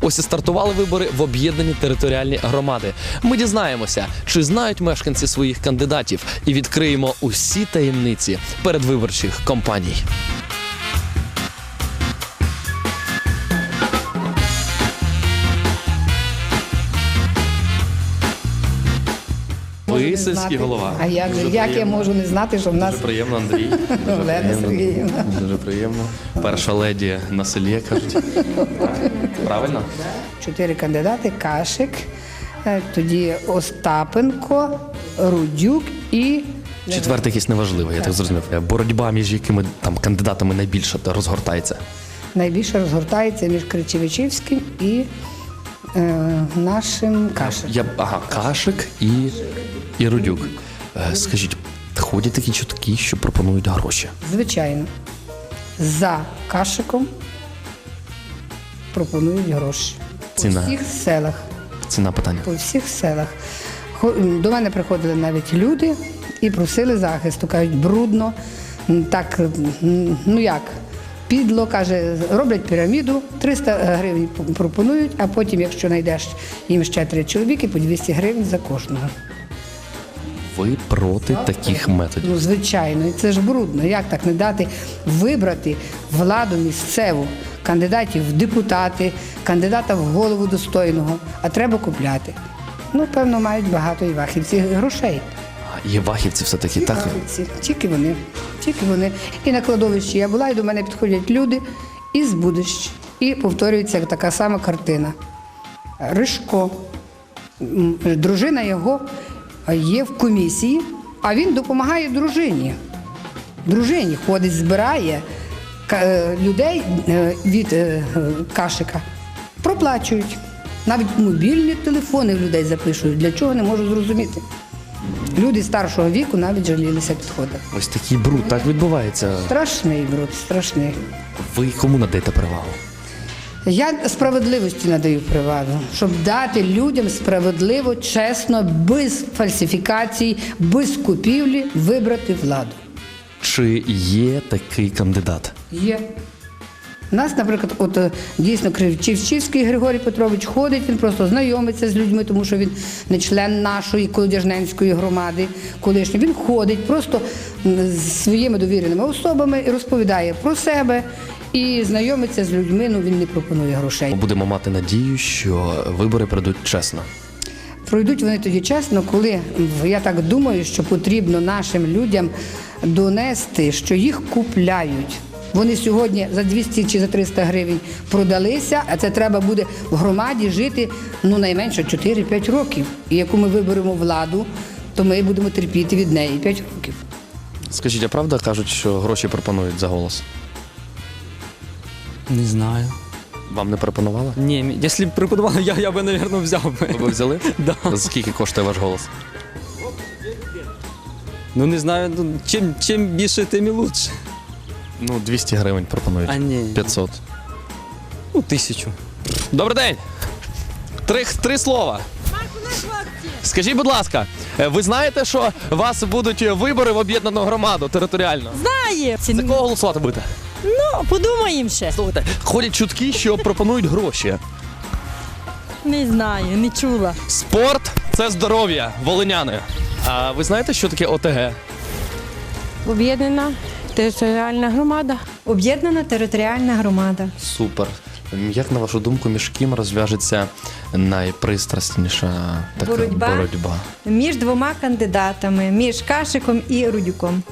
Ось і стартували вибори в об'єднані територіальні громади. Ми дізнаємося, чи знають мешканці своїх кандидатів, і відкриємо усі таємниці передвиборчих кампаній. Сільський голова. А як, як я можу не знати, що в нас Дуже приємно, Андрій. Дуже Олена приємно. Сергіївна. Дуже приємно. Перша леді на селі, як кажуть. Правильно? чотири кандидати: Кашик, е, тоді Остапенко, Рудюк і Четвертий якийсь неважливий, я так зрозумів. Боротьба між якими там кандидатами найбільше розгортається. найбільше розгортається між Кричевичівським і е, нашим Кашиком. Я ага, Кашик і, і Рудюк. Е, Скажіть, ходять такі чутки, що пропонують гроші. Звичайно, за Кашиком пропонують гроші. По всіх селах. Ціна питання. по всіх селах. Хо- До мене приходили навіть люди і просили захисту. Кажуть, брудно, так, м, ну як, підло, каже, роблять піраміду, 300 гривень пропонують, а потім, якщо знайдеш їм ще три чоловіки, по 200 гривень за кожного. Ви проти таких методів. Ну, звичайно, і це ж брудно. Як так не дати вибрати владу місцеву, кандидатів в депутати, кандидата в голову достойного, а треба купляти. Ну, певно, мають багато і вахівці грошей. Є вахівці все-таки, так? Вахівці. Тільки вони. Тільки вони. І на кладовищі я була, і до мене підходять люди із будищ. І повторюється така сама картина. Ришко, дружина його є в комісії, а він допомагає дружині. Дружині ходить, збирає е, людей е, від е, е, кашика, проплачують. Навіть мобільні телефони в людей запишуть. Для чого не можу зрозуміти. Люди старшого віку навіть жалілися підходити. Ось такий бруд, так відбувається. Страшний бруд, страшний. Ви кому надаєте перевагу? Я справедливості надаю приваду, щоб дати людям справедливо, чесно, без фальсифікацій, без купівлі вибрати владу. Чи є такий кандидат? Є. У нас, наприклад, от е, дійсно Кривчівський Григорій Петрович ходить, він просто знайомиться з людьми, тому що він не член нашої колодяжненської громади колишньої. Він ходить просто з своїми довіреними особами і розповідає про себе і знайомиться з людьми. Ну він не пропонує грошей. Будемо мати надію, що вибори пройдуть чесно. Пройдуть вони тоді чесно, коли я так думаю, що потрібно нашим людям донести, що їх купляють. Вони сьогодні за 200 чи за 300 гривень продалися, а це треба буде в громаді жити ну найменше 4-5 років. І яку ми виберемо владу, то ми будемо терпіти від неї 5 років. Скажіть, а правда кажуть, що гроші пропонують за голос? Не знаю. Вам не пропонували? Ні, якщо б преподавали, я, я би, мабуть, взяв би. Ви б взяли? Да. Скільки коштує ваш голос? Ну не знаю, ну, чим, чим більше, тим і лучше. Ну, 200 гривень пропонують. А ні. 500. Ну, тисячу. Добрий день! Три, три слова. Скажіть, будь ласка, е, ви знаєте, що у вас будуть вибори в об'єднану громаду територіально? Знає. За кого голосувати будете? Ну, подумаємо ще. Слухайте, ходять чутки, що пропонують гроші. Не знаю, не чула. Спорт це здоров'я, волиняни. А ви знаєте, що таке ОТГ? Об'єднана територіальна громада. Об'єднана територіальна громада. Супер. Як на вашу думку, між ким розв'яжеться найпристрасніша така Боротьба? боротьба? Між двома кандидатами, між Кашиком і Рудюком.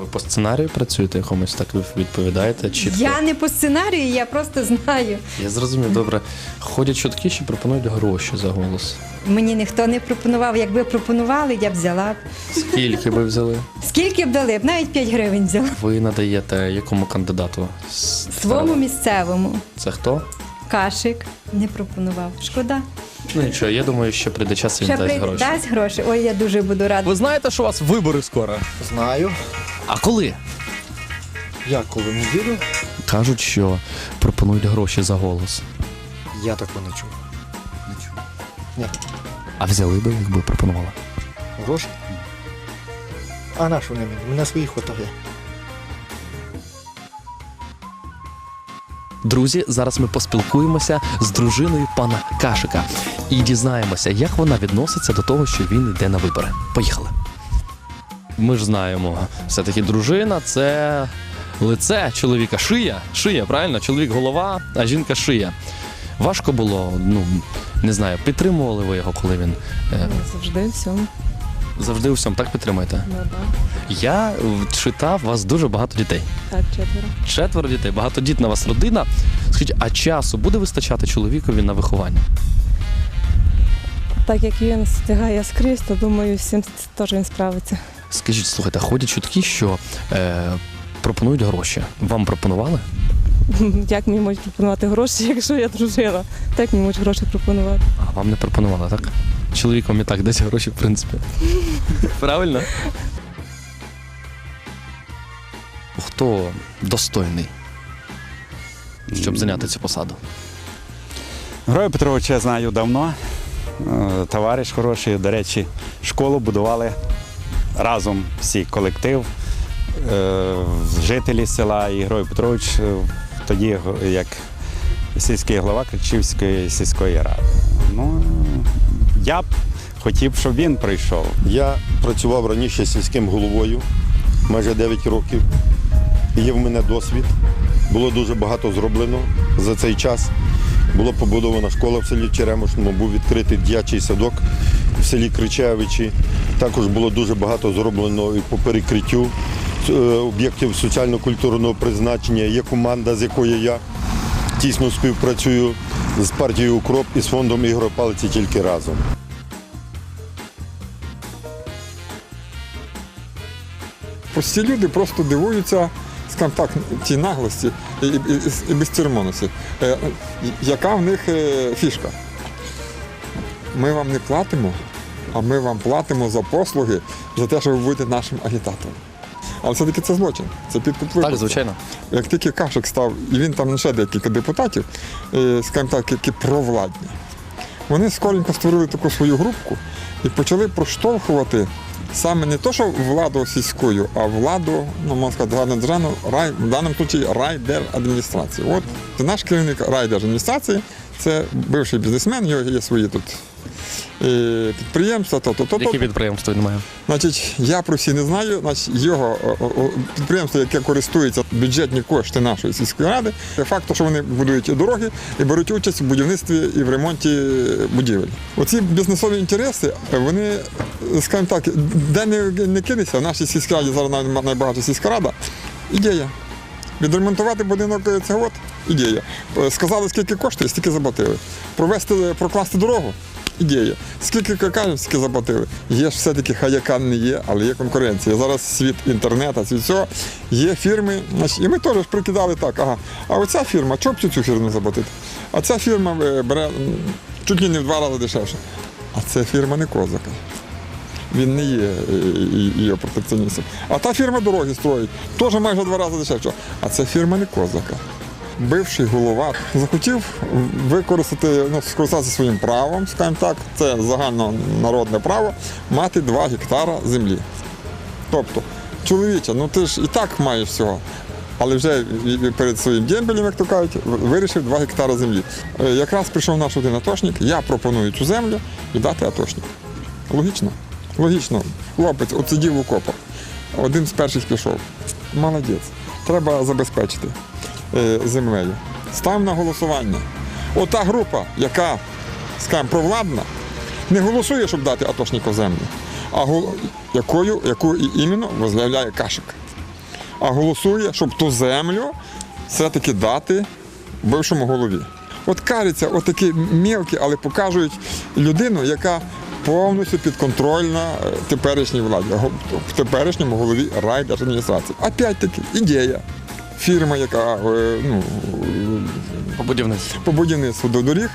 Ви по сценарію працюєте якомусь так ви відповідаєте чітко? Я не по сценарію, я просто знаю. Я зрозумів, добре. Ходять чутки, що пропонують гроші за голос. Мені ніхто не пропонував. Якби пропонували, я б взяла. б. Скільки ви взяли? Скільки б дали б? Навіть 5 гривень взяла. Ви надаєте якому кандидату? Своєму місцевому. Це хто? Кашик не пропонував. Шкода. Ну нічого, я думаю, що прийде час і він Ще дасть гроші. дасть гроші. Ой, я дуже буду рада. Ви знаєте, що у вас вибори скоро? Знаю. А коли? Я коли в неділю, Кажуть, що пропонують гроші за голос. я такого не чув. Не. А взяли би, якби пропонували. Гроші? А на що вони мені? Мене своїх хватає. Друзі, зараз ми поспілкуємося з дружиною пана Кашика і дізнаємося, як вона відноситься до того, що він йде на вибори. Поїхали. Ми ж знаємо, все-таки дружина це лице чоловіка, шия. Шия, правильно? Чоловік голова, а жінка шия. Важко було, ну не знаю, підтримували ви його, коли він е, Завжди всьому. завжди у всьому так підтримуєте. Ну, да. Я е, читав, у вас дуже багато дітей. Так, четверо. Четверо дітей, багатодітна у вас родина. Скажіть, а часу буде вистачати чоловікові на виховання? Так як він встигає скрізь, то думаю, цим теж він справиться. Скажіть, слухайте, ходять чутки, що е, пропонують гроші. Вам пропонували? Як мені можуть пропонувати гроші, якщо я дружина? Так мені можуть гроші пропонувати. А вам не пропонували, так? Чоловік вам і так дасть гроші, в принципі. Правильно? Хто достойний, щоб зайняти цю посаду? Грою Петровича я знаю давно. Е, Товариш хороший. До речі, школу будували разом всі колектив, е, жителі села і Грой Петрович е, тоді як сільський голова Кричівської сільської ради. Ну, я б хотів, щоб він прийшов. Я працював раніше сільським головою майже 9 років. Є в мене досвід. Було дуже багато зроблено за цей час. Була побудована школа в селі Черемошному, був відкритий дитячий садок в селі Кричевичі. Також було дуже багато зроблено і по перекриттю е, об'єктів соціально-культурного призначення. Є команда, з якою я тісно співпрацюю з партією Укроп і з фондом Ігор Палиці тільки разом. Всі люди просто дивуються, скажімо так, тій наглості і, і, і, і безцеремонності. Е, яка в них е, фішка? Ми вам не платимо, а ми вам платимо за послуги, за те, що ви будете нашим агітатором. Але все-таки це злочин, це підкуп Так, виборця. звичайно. Як тільки Кашик став, і він там ще декілька депутатів, е, скажімо так, які провладні, вони скоренько створили таку свою групку і почали проштовхувати саме не то, що владу сільською, а владу, ну можна сказати, гарно державну, рай, в даному випадку райдержадміністрації. От наш керівник райдержадміністрації, це бивший бізнесмен, його є свої тут підприємства, то, то, то. Які підприємства він має? Значить, я про всі не знаю. Значить, його о, о, о, підприємство, яке користується бюджетні кошти нашої сільської ради, факт, що вони будують дороги і беруть участь в будівництві і в ремонті будівель. Оці бізнесові інтереси, вони, скажімо так, де не, не кинеться, в нашій сільській раді зараз най- найбагатша сільська рада, ідея. Відремонтувати будинок це от ідея. Е, Сказали, скільки коштує, стільки заплатили. Провести, прокласти дорогу ідея. Скільки скільки заплатили. Є ж все-таки хай яка не є, але є конкуренція. Зараз світ інтернету, світ всього. Є фірми, і ми теж прикидали так, ага, а оця фірма, чого б цю фірму заплатити? А ця фірма е, бере чуть ли не в два рази дешевше. А це фірма не козака. Він не є е, і- і- її протекціоністом. А та фірма дороги строїть, теж майже в два рази дешевше. А це фірма не козака. Бивший голова захотів використати, ну, скористатися своїм правом, скажімо так, це загальнонародне право, мати 2 гектара землі. Тобто, чоловіче, ну ти ж і так маєш всього. Але вже перед своїм дембелем, як то кажуть, вирішив 2 гектара землі. Е, Якраз прийшов наш один атошник, я пропоную цю землю віддати атошнику. Логічно? Логічно. Хлопець от сидів в окопах. Один з перших пішов. Молодець. Треба забезпечити землею. Ставимо на голосування. Ота група, яка, скажімо, провладна, не голосує, щоб дати атошнику землю, а якою, яку і іменно возглавляє Кашик. А голосує, щоб ту землю все-таки дати бившому голові. От кажеться, отакі мілкі, але покажуть людину, яка повністю підконтрольна е, теперішній владі, в теперішньому голові райдержадміністрації. Опять-таки, ідея. Фірма, яка е, ну, По будівництву. по будівництву до доріг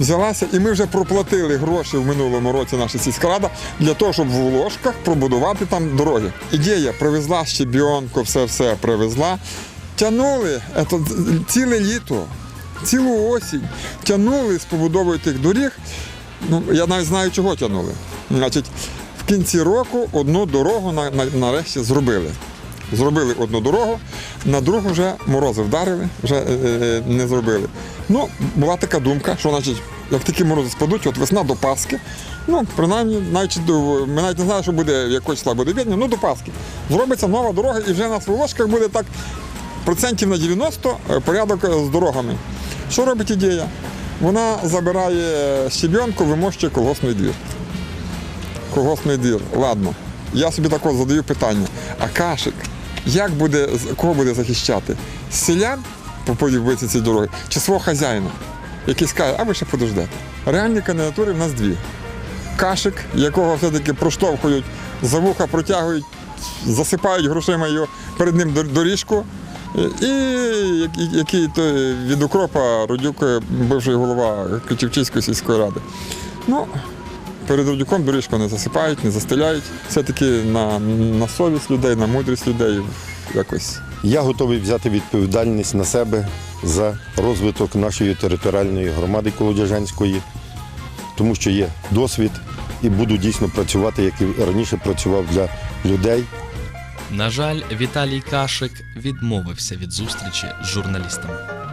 взялася, і ми вже проплатили гроші в минулому році наша сільськрада для того, щоб в ложках пробудувати там дороги. Ідея привезла щебінку, все все привезла. Тянули ето, ціле літо, цілу осінь, тянули з побудовою тих доріг. Ну, я навіть знаю, чого тянули. Значить, в кінці року одну дорогу на, на, нарешті зробили. Зробили одну дорогу, на другу вже морози вдарили, вже е, е, не зробили. Ну, була така думка, що значить, як такі морози спадуть, от весна до Пасхи, ну, принаймні, навіть ми навіть не знаємо, що буде, якого числа буде відня, ну до Пасхи. Зробиться нова дорога і вже на Сволошках буде так процентів на 90 порядок з дорогами. Що робить ідея? Вона забирає щебенку, вимощує колгоспний двір. Колгоспний двір, ладно. Я собі також задаю питання: а кашик, як буде, кого буде захищати? Селян по подібниці цієї дороги чи свого хазяїна, який скаже, а ви ще подождете. Реальні кандидатури в нас дві. Кашик, якого все-таки проштовхують, за вуха протягують, засипають грошима його перед ним доріжку. І який- який то від укропа Родюк, бивший голова Кичівчиської сільської ради. Ну, перед Родюком доріжку не засипають, не застеляють. Все-таки на, на совість людей, на мудрість людей якось. Я готовий взяти відповідальність на себе за розвиток нашої територіальної громади Колодяжанської, тому що є досвід і буду дійсно працювати, як і раніше працював для людей. На жаль, Віталій Кашик відмовився від зустрічі з журналістами.